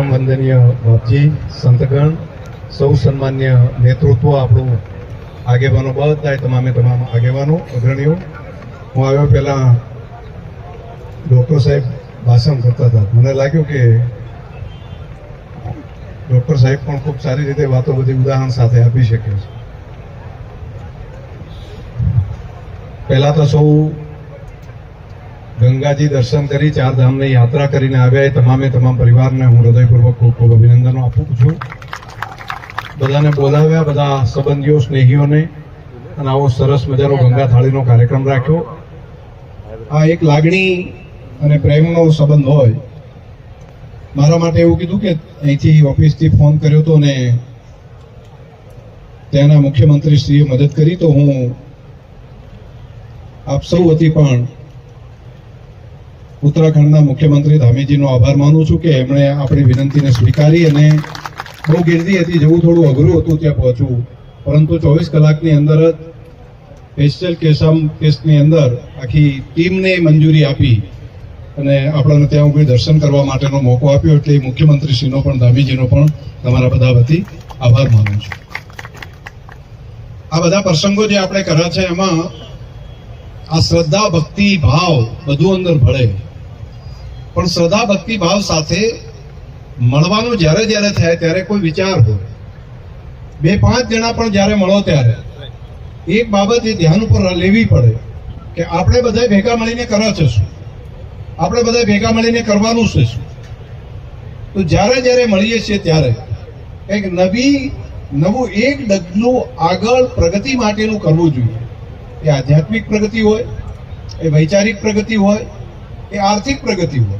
પરમ વંદનીય બાપજી, સંતગણ, સૌ સન્માન્ય નેતૃત્વ આપણું આગેવાનો બધા તમામે તમામ આગેવાનો, અગ્રણીઓ. હું આવ્યો પહેલા ડૉક્ટર સાહેબ ભાષણ કરતા હતા. મને લાગ્યું કે ડૉક્ટર સાહેબ પણ ખૂબ સારી રીતે વાતો બધી ઉદાહરણ સાથે આપી શકે છે. પહેલા તો સૌ ગંગાજી દર્શન કરી ચાર ધામની યાત્રા કરીને આવ્યા એ તમામે તમામ પરિવારને હું હૃદયપૂર્વક ખૂબ ખૂબ અભિનંદનો આપું છું. બધાને બોલાવ્યા, બધા સંબંધીઓ, સ્નેહીઓને, અને આવો સરસ મજાનો ગંગા થાળીનો કાર્યક્રમ રાખ્યો. આ એક લાગણી અને પ્રેમનો સંબંધ હોય. મારા માટે એવું કીધું કે અહીંથી ઓફિસથી ફોન કર્યો હતો ને ત્યાંના મુખ્યમંત્રીશ્રીએ મદદ કરી, તો હું આપ સૌ વતી પણ ઉત્તરાખંડના મુખ્યમંત્રી ધામીજીનો આભાર માનું છું કે એમણે આપણી વિનંતીને સ્વીકારી અને બહુ ગીરદી હતી, જવું થોડું અઘરું હતું ત્યાં પહોંચવું. પરંતુ ચોવીસ કલાકની અંદર જ સ્પેશિયલ કેસમ કેસની અંદર આખી ટીમને મંજૂરી આપી અને આપણને ત્યાં કોઈ દર્શન કરવા માટેનો મોકો આપ્યો એટલે મુખ્યમંત્રીશ્રીનો પણ, ધામીજીનો પણ તમારા બધા વતી આભાર માનું છું. આ બધા પ્રસંગો જે આપણે કર્યા છે, એમાં આ શ્રદ્ધા, ભક્તિ, ભાવ બધું અંદર ભળે. પણ શ્રદ્ધા, ભક્તિ, ભાવ સાથે મળવાનું જ્યારે જ્યારે થાય ત્યારે કોઈ વિચાર હોય. બે પાંચ જણા પણ જ્યારે મળો ત્યારે એક બાબત એ ધ્યાન ઉપર લેવી પડે કે આપણે બધા ભેગા મળીને કરે છે શું? આપણે બધા ભેગા મળીને કરવાનું છે શું? તો જ્યારે જ્યારે મળીએ છીએ ત્યારે કંઈક નવી, નવું એક ડગલું આગળ પ્રગતિ માટેનું કરવું જોઈએ. એ આધ્યાત્મિક પ્રગતિ હોય, એ વૈચારિક પ્રગતિ હોય એ આર્થિક પ્રગતિ હોય.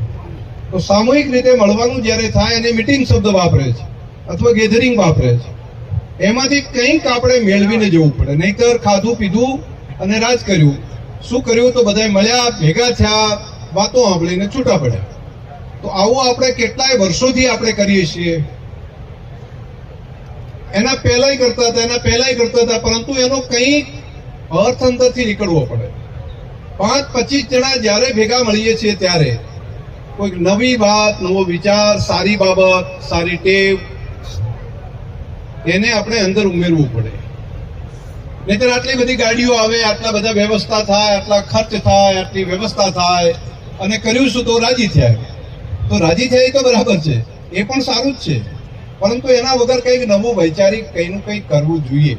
તો સામૂહિક રીતે મળવાનું જ્યારે થાય એને મિટિંગ શબ્દ વાપરે છે અથવા ગેધરિંગ વાપરે છે. એમાંથી કંઈક આપણે મેળવીને જવું પડે. નહીતર ખાધું, પીધું અને રાજ કર્યું. શું કર્યું? તો બધા મળ્યા, ભેગા થયા, વાતો સાંભળીને છૂટા પડ્યા. તો આવું આપણે કેટલાય વર્ષોથી આપણે કરીએ છીએ. એના પહેલાય કરતા હતા, એના પહેલાય કરતા હતા, પરંતુ એનો કંઈક અર્થ અંદરથી નીકળવો પડે. પાંચ પચીસ જણા જ્યારે ભેગા મળીએ છીએ ત્યારે કોઈક નવી વાત, નવો વિચાર, સારી બાબત, સારી ટેવ, એને આપણે અંદર ઉમેરવું પડે. નહીતર આટલી બધી ગાડીઓ આવે, આટલા બધા વ્યવસ્થા થાય, આટલા ખર્ચ થાય, આટલી વ્યવસ્થા થાય, અને કર્યું શું તો રાજી થયા. તો રાજી થયા તો બરાબર છે, એ પણ સારું જ છે. પરંતુ એના વગર કંઈક નવું વૈચારિક કંઈનું કંઈક કરવું જોઈએ.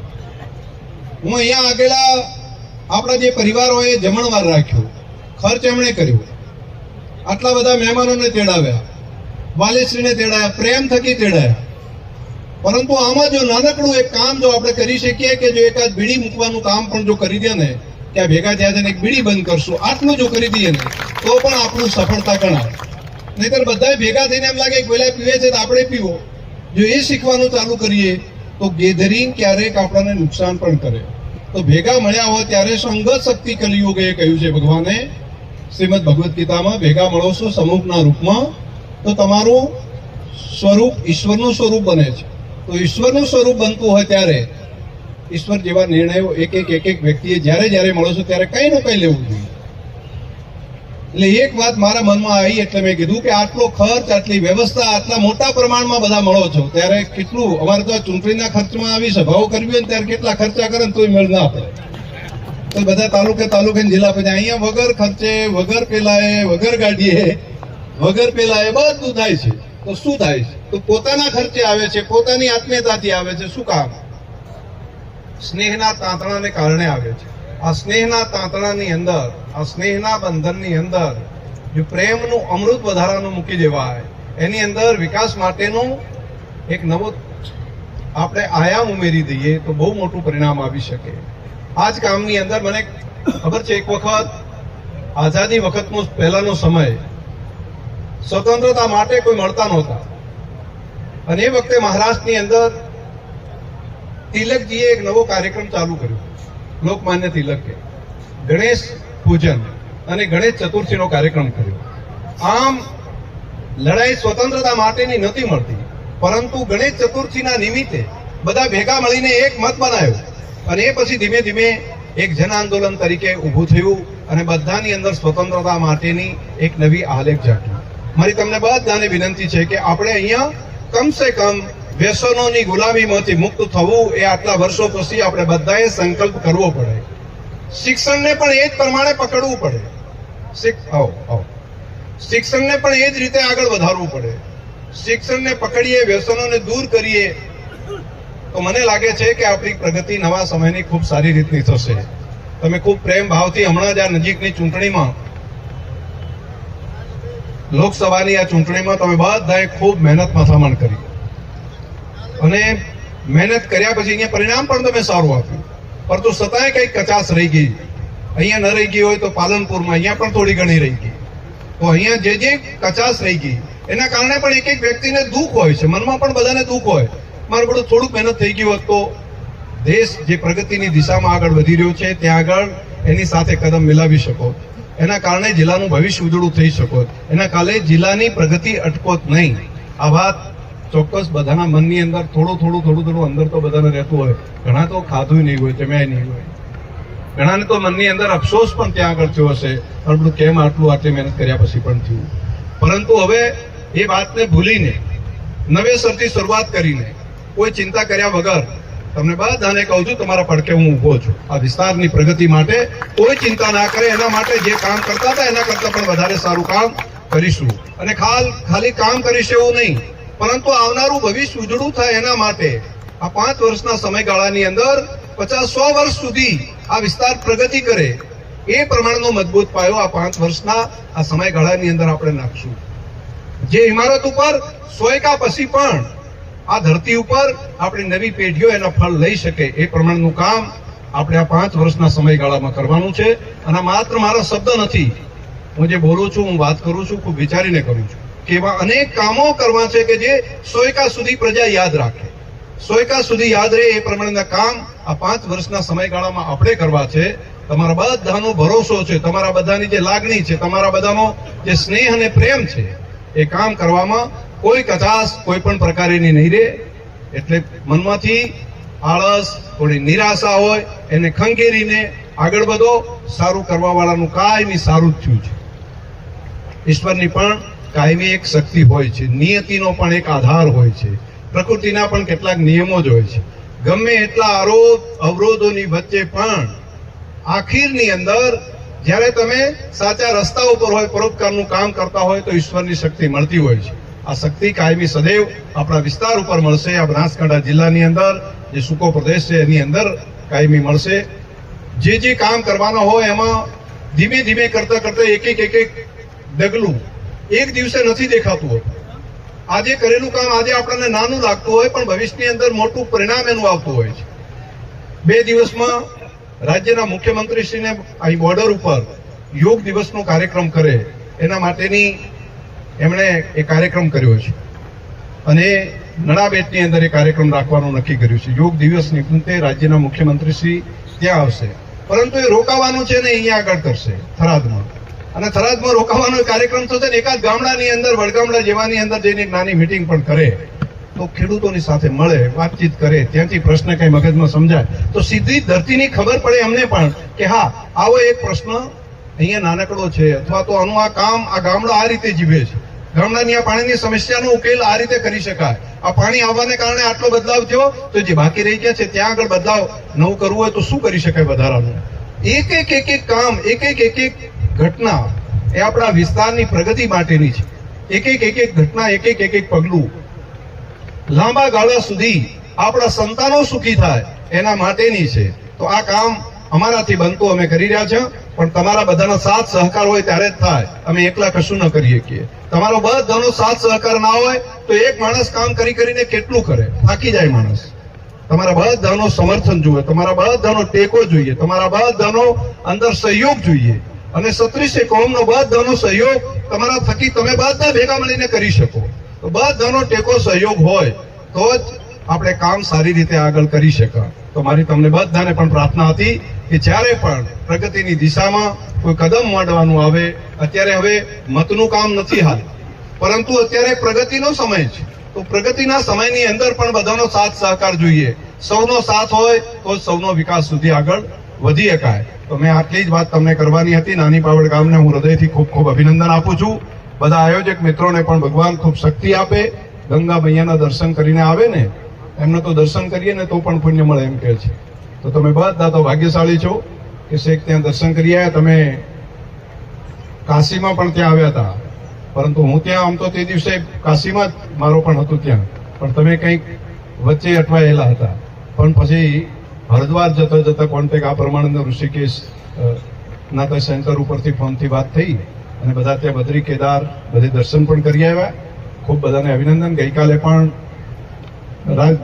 હું અહીંયા આગેલા આપણા જે પરિવારોએ જમણવાર રાખ્યો, ખર્ચ એમણે કર્યો. આટલા બધા મહેમાનોને તેડાવ્યા, વાલીશ્રીને તેડાયા, પ્રેમ થકી તેડાયા. પરંતુ આમાં જો નાનકડું એક કામ જો આપણે કરી શકીએ કે જો એકાદ બીડી મૂકવાનું કામ પણ જો કરી દે ને ત્યાં ભેગા થયા છે એક બીડી બંધ કરશું, આટલું જો કરી દઈએ ને, તો પણ આપણું સફળતા ગણાય. નહીતર બધા ભેગા થઈને એમ લાગે પેલા પીવે છે તો આપણે પીવો. જો એ શીખવાનું ચાલુ કરીએ, તો ગેધરિંગ ક્યારેક આપણને નુકસાન પણ કરે. તો ભેગા મળ્યા હોય ત્યારે સંગત શક્તિ કલિયુગે કહ્યું છે ભગવાને, શ્રીમદ ભગવદ્ ગીતામાં ભેગા મળો છો સમૂહના રૂપમાં, તો તમારું સ્વરૂપ ઈશ્વરનું સ્વરૂપ બને છે. તો ઈશ્વરનું સ્વરૂપ બનતું હોય ત્યારે ઈશ્વર જેવા નિર્ણયો એક એક એક એક વ્યક્તિએ જ્યારે જ્યારે મળો છો ત્યારે કંઈ ન કંઈ લેવું જોઈએ. એટલે એક વાત મારા મનમાં આવી એટલે મેં કીધું કે આટલો ખર્ચ, આટલી વ્યવસ્થા, આટલા મોટા પ્રમાણમાં બધા મળો છો. ત્યારે કેટલું, અમારે તો ચૂંટણીના ખર્ચમાં આવી સભાઓ કરવી હોય ને ત્યારે કેટલા ખર્ચા કરે ને તોય મેળ ના પડે. તો બધા તાલુકે તાલુકે જિલ્લા પછી અહીંયા વગર ખર્ચે, વગર પેલાએ, વગર ગાડીએ, વગર પેલાએ બધું થાય છે. તો શું થાય છે? તો પોતાના ખર્ચે આવે છે, પોતાની આત્મીયતાથી આવે છે, શું કામ? સ્નેહના તાંતણાને કારણે આવે છે. આ સ્નેહના તાંતણાની અંદર આ સ્નેહના બંધનની અંદર, જો પ્રેમનું અમૃત વધારાનું મૂકી દેવાય. એની અંદર વિકાસ માટેનું એક નવો આપણે આયામ ઉમેરી દઈએ તો બહુ મોટું પરિણામ આવી શકે. આ જ કામની અંદર મને ખબર છે, એક વખત, આઝાદી વખતનો પહેલાનો સમય, સ્વતંત્રતા માટે કોઈ મળતા નહોતા. અને એ વખતે મહારાષ્ટ્રની અંદર તિલકજીએ એક નવો કાર્યક્રમ ચાલુ કર્યો. લોકમાન્ય તિલકે ગણેશ પૂજન અને ગણેશ ચતુર્થીનો કાર્યક્રમ કર્યો. આમ લડાઈ સ્વતંત્રતા માટેની નથી મળતી, પરંતુ ગણેશ ચતુર્થીના નિમિત્તે બધા ભેગા મળીને એક મત બનાવ્યો અને એ પછી ધીમે ધીમે એક જન આંદોલન તરીકે ઊભું થયું અને બધાની અંદર સ્વતંત્રતા માટેની એક નવી આલેખ જાગી મારી તમને બધાને વિનંતી છે કે આપણે અહીંયા કમસે કમ વ્યસનોની ગુલામીમાંથી મુક્ત થવું એ આટલા વર્ષો પછી આપણે બધાએ સંકલ્પ કરવો પડે. શિક્ષણને પણ એ જ પ્રમાણે પકડવું પડે. આવો આવો. શિક્ષણને પણ એ જ રીતે આગળ વધારવું પડે. શિક્ષણને પકડીએ, વ્યસનોને દૂર કરીએ. તો મને લાગે છે કે આપણી પ્રગતિ નવા સમયની ખૂબ સારી રીતની થશે. તમે ખૂબ પ્રેમ ભાવથી હમણાં જ આ નજીકની ચૂંટણીમાં, લોકસભાની આ ચૂંટણીમાં તમે બધાએ ખૂબ મહેનત, મથામણ કરી. અને મહેનત કર્યા પછી અહીંયા પરિણામ પણ તમે સારું આપ્યું. પરંતુ છતાંય કંઈક કચાસ રહી ગઈ. અહીંયા ન રહી ગઈ હોય તો પાલનપુરમાં અહીંયા પણ થોડી ઘણી રહી ગઈ. તો અહીંયા જે જે કચાસ રહી ગઈ, એના કારણે પણ એક એક વ્યક્તિને દુઃખ હોય છે. મનમાં પણ બધાને દુઃખ હોય. મારું બધું થોડુંક મહેનત થઈ ગયું હોત તો દેશ જે પ્રગતિની દિશામાં આગળ વધી રહ્યો છે, ત્યાં આગળ એની સાથે કદમ મિલાવી શકો. એના કારણે જિલ્લાનું ભવિષ્ય ઉજળું થઈ શકો. એના કાલે જિલ્લાની પ્રગતિ અટકોત નહીં. આ વાત ચોક્કસ બધાના મનની અંદર થોડું થોડું થોડું થોડું અંદર તો બધાને રહેતું હોય. ઘણા તો ખાધું નહીં હોય જમ્યા નહીં હોય. ઘણાને તો મનની અંદર અફસોસ પણ ત્યાં આગળ થયો હશે. આપણું કેમ આટલું આટલી મહેનત કર્યા પછી પણ થયું. પરંતુ હવે એ વાતને ભૂલીને, નવેસરથી શરૂઆત કરીને, કોઈ ચિંતા કર્યા વગર, તમને બધાને કહું છું, તમારા પડકે હું ઊભો છું. આ વિસ્તારની પ્રગતિ માટે કોઈ ચિંતા ના કરે. એના માટે જે કામ કરતા હતા, એના કરતાં પણ વધારે સારું કામ કરીશું. અને ખાલ, ખાલી કામ કરીશ એવું નહીં. પરંતુ આવનારું ભવિષ્ય ઉજળું થાય એના માટે આ પાંચ વર્ષના સમયગાળાની અંદર પચાસ સો વર્ષ સુધી આ વિસ્તાર પ્રગતિ કરે એ પ્રમાણનો મજબૂત પાયો આ પાંચ વર્ષના આ સમયગાળાની અંદર આપણે નાખશું. જે ઇમારત ઉપર સોયકા પછી પણ આ ધરતી ઉપર આપણી નવી પેઢીઓ એના ફળ લઈ શકે એ પ્રમાણનું કામ આપણે આ પાંચ વર્ષના સમયગાળામાં કરવાનું છે. અને માત્ર મારા શબ્દ નથી. હું જે બોલું છું, હું વાત કરું છું, ખૂબ વિચારીને કરું છું. એવા અનેક કામો કરવા છે કે જે સોયકા સુધી પ્રજા યાદ રાખે. સોયકા સુધી યાદ રહે એ પ્રમાણેના કામ આ પાંચ વર્ષના સમયગાળામાં આપણે કરવા છે. તમારા બધાનો ભરોસો છે, તમારા બધાની જે લાગણી છે, તમારા બધાનો જે સ્નેહ અને પ્રેમ છે, એ કામ કરવામાં કોઈ કચાશ, કોઈ પણ પ્રકારેની નહીં રહે. એટલે મનમાંથી આળસ, થોડી નિરાશા હોય, એને ખંગેરીને આગળ વધો. સારું કરવાવાળાનું કાયમી સારું જ થયું છે. ઈશ્વરની પણ કાયમી એક શક્તિ હોય છે, નિયતિનો પણ એક આધાર હોય છે. પ્રકૃતિના પણ કેટલાક નિયમો જ હોય છે. ગમે એટલા આરોપ અવરોધોની વચ્ચે પણ આખીરની અંદર જ્યારે તમે સાચા રસ્તા ઉપર હોય, પરોપકારનું કામ કરતા હોય, તો ઈશ્વરની શક્તિ મળતી હોય છે. આ શક્તિ કાયમી સદૈવ આપણા વિસ્તાર ઉપર મળશે. આ બનાસકાંઠા જિલ્લાની અંદર, જે સૂકો પ્રદેશ છે, એની અંદર કાયમી મળશે. જે જે કામ કરવાના હોય, એમાં ધીમે ધીમે કરતા કરતા એક એક એક એક ડગલું એક દિવસે નથી દેખાતું હોતું. આજે કરેલું કામ આજે આપણને નાનું લાગતું હોય, પણ ભવિષ્યની અંદર મોટું પરિણામ એનું આવતું હોય છે. બે દિવસમાં રાજ્યના મુખ્યમંત્રીશ્રીને અહીં બોર્ડર ઉપર યોગ દિવસનો કાર્યક્રમ કરે, એના માટેની એમણે એ કાર્યક્રમ કર્યો છે. અને નડાબેટની અંદર એ કાર્યક્રમ રાખવાનું નક્કી કર્યું છે. યોગ દિવસ નિમિત્તે રાજ્યના મુખ્યમંત્રીશ્રી ત્યાં આવશે. પરંતુ એ રોકાવાનું છે ને અહીંયા આગળ કરશે, થરાદમાં. અને થરાદમાં રોકાવાનો કાર્યક્રમ થશે ને એકાદ ગામડાની અંદર, વડગામડા જેવાની અંદર જઈને નાની મિટિંગ પણ કરે. તો ખેડૂતોની સાથે મળે, વાતચીત કરે, ત્યાંથી પ્રશ્ન કઈ મગજમાં સમજાય. તો સીધી ધરતીની ખબર પડે એમને પણ કે હા, આવો એક પ્રશ્ન અહીંયા નાનકડો છે અથવા તો આનું આ કામ આ ગામડો આ રીતે જીવે છે. ગામડાની આ પાણીની સમસ્યાનો ઉકેલ આ રીતે કરી શકાય. આ પાણી આવવાને કારણે આટલો બદલાવ થયો, તો જે બાકી રહી ગયા છે, ત્યાં આગળ બદલાવ નવું કરવું હોય તો શું કરી શકાય વધારાનું? એક એક એક એક કામ, એક એક એક એક ઘટના એ આપણા વિસ્તારની પ્રગતિ માટેની છે. એક એક એક એક ઘટના, એક એક એક એક પગલું. લાંબા ગાળા સુધી આપણા સંતાનો સુખી થાય એના માટેની છે. તો આ કામ અમારાથી બનતું અમે કરી રહ્યા છે, પણ તમારા બધાનો સાથ સહકાર હોય ત્યારે જ થાય. અમે એકલા કશું ન કરી શકીએ. તમારો બધાનો સાથ સહકાર ના હોય તો એક માણસ કામ કરી કરીને કેટલું કરે? થાકી જાય માણસ. તમારા બધાનો સમર્થન જોઈએ, તમારા બધાનો ટેકો જોઈએ, તમારા બધાનો અંદર સહયોગ જોઈએ. અને સત્રીસે કોમનો બધાનો સહયોગ તમારા થકી તમે બધા ભેગા મળીને કરી શકો. તો બધાનો ટેકો સહયોગ હોય, તો જ આપણે કામ સારી રીતે આગળ કરી શકાય. તો મારી તમને બધાને પણ પ્રાર્થના હતી કે જ્યારે પણ પ્રગતિની દિશામાં કોઈ કદમ માંડવાનું આવે, અત્યારે હવે મતનું કામ નથી હાલ. પરંતુ અત્યારે પ્રગતિનો સમય છે. તો પ્રગતિના સમયની અંદર પણ બધાનો સાથ સહકાર જોઈએ. સૌનો સાથ હોય, તો સૌનો વિકાસ સુધી આગળ વધી શકાય. તો મેં આટલી જ વાત તમને કરવાની હતી. નાની પાવડ ગામને હું હૃદયથી ખૂબ ખૂબ અભિનંદન આપું છું. બધા આયોજક મિત્રોને પણ ભગવાન ખૂબ શક્તિ આપે. ગંગા મૈયાના દર્શન કરીને આવે ને, એમને તો દર્શન કરીએ ને તો પણ પુણ્ય મળે એમ કહે છે. તો તમે બધા તો ભાગ્યશાળી છો કે શેખ ત્યાં દર્શન કરી આવ્યા તમે કાશીમાં પણ ત્યાં આવ્યા હતા. પરંતુ હું ત્યાં આમ તો તે દિવસે કાશીમાં જ મારો પણ હતું ત્યાં. પણ તમે કંઈક વચ્ચે અટવાયેલા હતા. પણ પછી હરિદ્વાર જતા જતા કોન્ટેક આ પ્રમાણે ઋષિકેશ ના નાથ સેન્ટર ઉપરથી ફોનથી વાત થઈ અને બધા ત્યાં બદ્રી કેદાર બધે દર્શન પણ કરી આવ્યા. ખૂબ બધાને અભિનંદન. ગઈકાલે પણ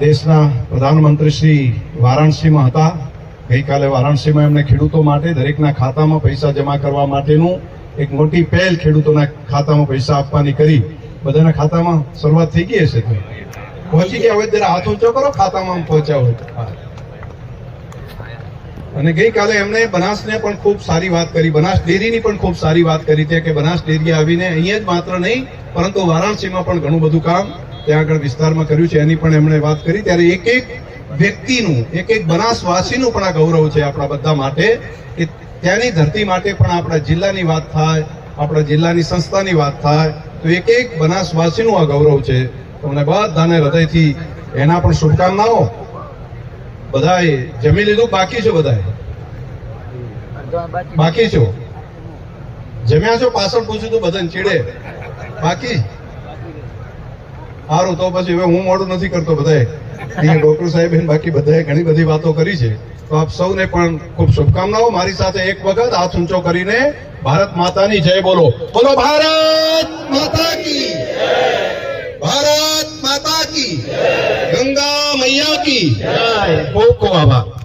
દેશના પ્રધાનમંત્રી શ્રી વારાણસીમાં હતા. ગઈકાલે વારાણસીમાં એમને ખેડૂતો માટે દરેકના ખાતામાં પૈસા જમા કરવા માટેનું એક મોટી પહેલ ખેડૂતોના ખાતામાં પૈસા આપવાની કરી. બધાના ખાતામાં શરૂઆત થઈ ગઈ હશે. પહોંચી ગયા હોય ત્યારે હાથ ઊંચો કરો, ખાતામાં પહોંચ્યા હોય. અને ગઈકાલે એમણે બનાસને પણ ખૂબ સારી વાત કરી. બનાસ ડેરીની પણ ખૂબ સારી વાત કરી છે કે બનાસ ડેરી આવીને અહીંયા જ માત્ર નહીં, પરંતુ વારાણસીમાં પણ ઘણું બધું કામ ત્યાં આગળ વિસ્તારમાં કર્યું છે. એની પણ એમણે વાત કરી. ત્યારે એક એક વ્યક્તિનું, એક એક બનાસવાસીનું પણ આ ગૌરવ છે આપણા બધા માટે કે ત્યાંની ધરતી માટે પણ આપણા જિલ્લાની વાત થાય, આપણા જિલ્લાની સંસ્થાની વાત થાય. તો એક એક બનાસવાસીનું આ ગૌરવ છે. તમને બધાને હૃદયથી એના પણ શુભકામનાઓ. બધાએ જમી લીધું? બાકી છે બધાએ? બાકી છો. જમ્યા છો? પાછળ પૂછ્યું તો બધાને ચીડે બાકી? સારું, તો પછી હવે હું મોડું નથી કરતો બધાએ. ડોક્ટર સાહેબ બાકી બધાએ ઘણી બધી વાતો કરી છે. તો આપ સૌને પણ ખૂબ શુભકામનાઓ. મારી સાથે એક વખત હાથ ઊંચો કરીને ભારત માતાની જય બોલો. બોલો, ભારત માતા કી ભારત માતા કી ગંગા મૈયા કી ખૂબ ખૂબ આભાર.